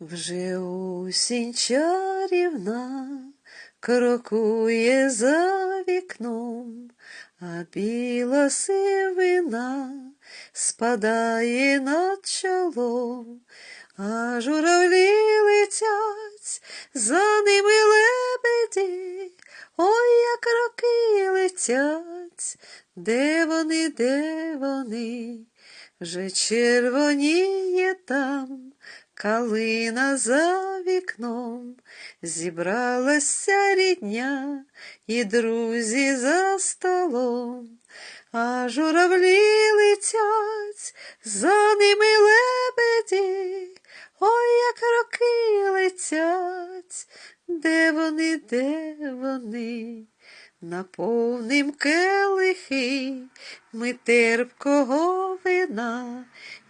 Вже осінь чарівна крокує за вікном, а біла сивина спадає над чолом, а журавлі летять, за ними лебеді, ой, як роки летять, де вони, де вони, вже червоніє там. Калина за вікном, зібралася рідня і друзі за столом, а журавлі летять, за ними лебеді, ой, як роки летять, де вони, де вони? Наповним келихи ми терпкого вина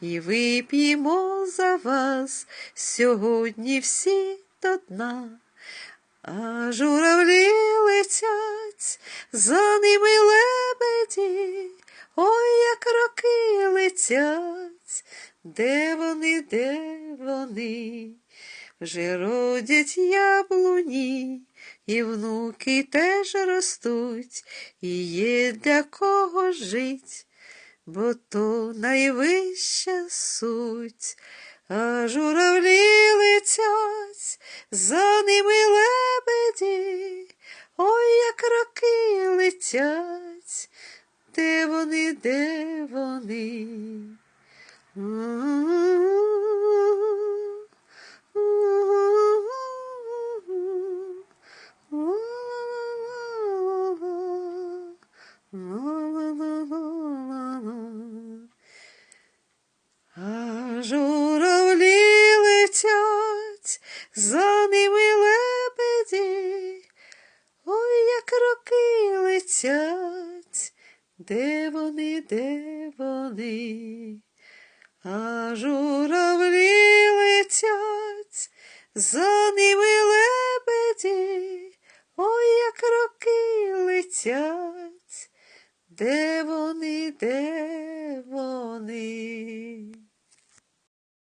і вип'ємо за вас сьогодні всі до дна. А журавлі летять, за ними лебеді, ой, як роки летять, де вони, де вони? Вже родять яблуні, і внуки теж ростуть, і є для кого жить, бо то найвища суть, а журавлі летять, за ними лебеді, ой, як роки летять, де вони, де вони? А журавлі летять, за ними лебеді, ой, як роки летять, де вони, де вони? А журавлі летять, за ними лебеді, ой, як роки летять, де